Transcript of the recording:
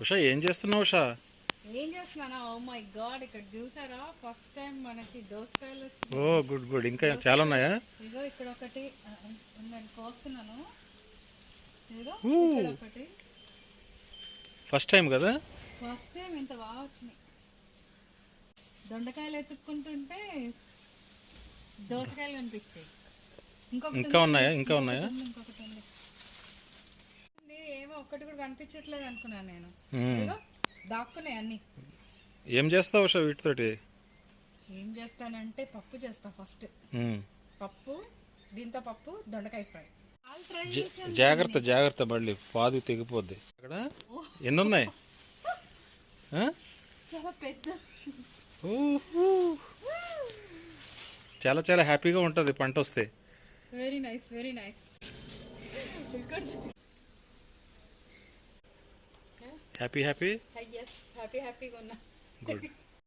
ఉషా ఏం చేస్తున్నావు ఉషా? ఏం చేస్తున్నానా? ఓ మై గాడ్ ఇక్కడ చూసారా? ఫస్ట్ టైం మనకి దోసకాయలు వచ్చి ఓ గుడ్ గుడ్. ఇంకా చాలా ఉన్నాయా? ఇదిగో ఇక్కడ ఒకటి నేను కోస్తున్నాను. ఇదిగో. ఇక్కడ ఒకటి. ఫస్ట్ టైం కదా? ఫస్ట్ టైం ఇంత బాగా వచ్చినాయి. దొండకాయలు ఎత్తుక్కుంటుంటే దోసకాయలు కనిపించాయి. ఇంకా. ఉన్నాయా? ఇంకా ఉన్నాయా? ఇంకొకటి. ఇది ఒక్కటి కూడా కనిపించట్లేదు అనుకున్నాను నేను. ఇదిగో దాక్కున్నాయి అన్ని. ఏం చేస్తావు ఉషా వీటితోటి? ఏం చేస్తానంటే పప్పు చేస్తా ఫస్ట్. పప్పు దీంతో పప్పు దొండకాయ ఫ్రై. ఆల్ ట్రై జా- జాగ్రత్త జాగ్రత్త మళ్ళీ. పాదు తెగిపోద్ది. అక్కడ ఎన్ని ఉన్నాయి ఆ? చాలా పెద్ద. ఊహూ. చాలా చాలా హ్యాపీగా ఉంటుంది పంట వస్తే very nice very nice happy happy happy హ్యాపీగా ఉన్నా గుడ్